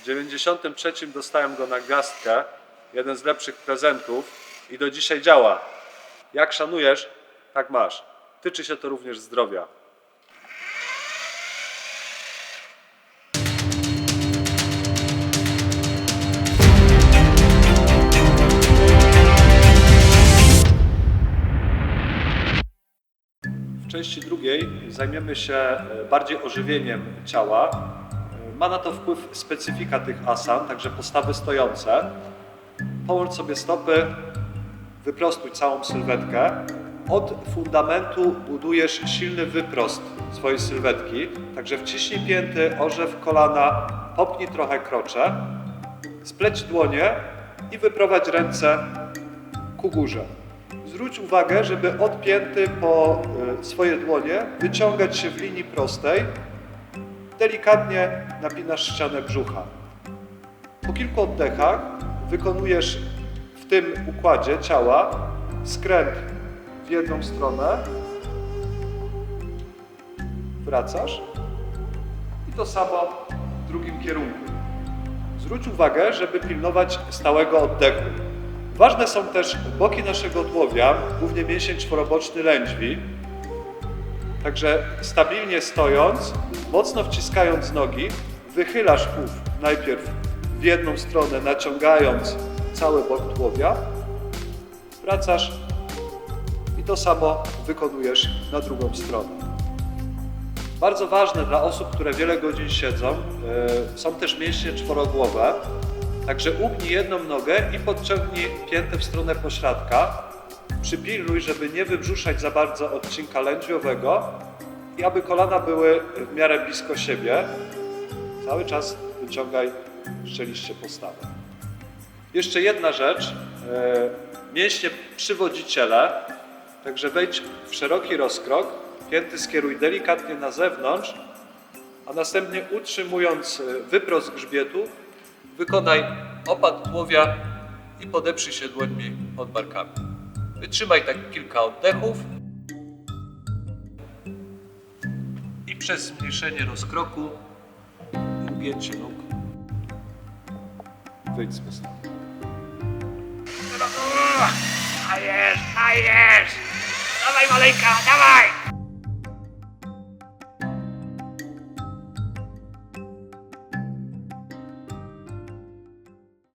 W 93 dostałem go na gwiazdkę, jeden z lepszych prezentów i do dzisiaj działa. Jak szanujesz, tak masz. Tyczy się to również zdrowia. W części drugiej zajmiemy się e, bardziej ożywieniem ciała. E, Ma na to wpływ specyfika tych asan, także postawy stojące. Połącz sobie stopy, wyprostuj całą sylwetkę. Od fundamentu budujesz silny wyprost swojej sylwetki, także wciśnij pięty, orzew kolana, popnij trochę krocze, spleć dłonie i wyprowadź ręce ku górze. Zwróć uwagę, żeby od pięty po y, swoje dłonie wyciągać się w linii prostej. Delikatnie napinasz ścianę brzucha. Po kilku oddechach wykonujesz w tym układzie ciała skręt w jedną stronę, wracasz i to samo w drugim kierunku. Zwróć uwagę, żeby pilnować stałego oddechu. Ważne są też boki naszego tułowia, głównie mięsień czworoboczny lędźwi. Także stabilnie stojąc, mocno wciskając nogi, wychylasz pów najpierw w jedną stronę, naciągając cały bok tułowia, wracasz i to samo wykonujesz na drugą stronę. Bardzo ważne dla osób, które wiele godzin siedzą, e, są też mięśnie czworogłowe. Także ugnij jedną nogę i podciągnij piętę w stronę pośladka. Przypilnuj, żeby nie wybrzuszać za bardzo odcinka lędźwiowego i aby kolana były w miarę blisko siebie. Cały czas wyciągaj szczeliście postawę. Jeszcze jedna rzecz. e, Mięśnie przywodziciele. Także wejdź w szeroki rozkrok, pięty skieruj delikatnie na zewnątrz, a następnie utrzymując e, wyprost grzbietu, wykonaj opad tułowia i podeprzyj się dłońmi pod barkami. Wytrzymaj tak kilka oddechów i przez zmniejszenie rozkroku i ugięcie nóg wyjdź z postawy. Dajesz, dajesz! Dawaj maleńka, dawaj!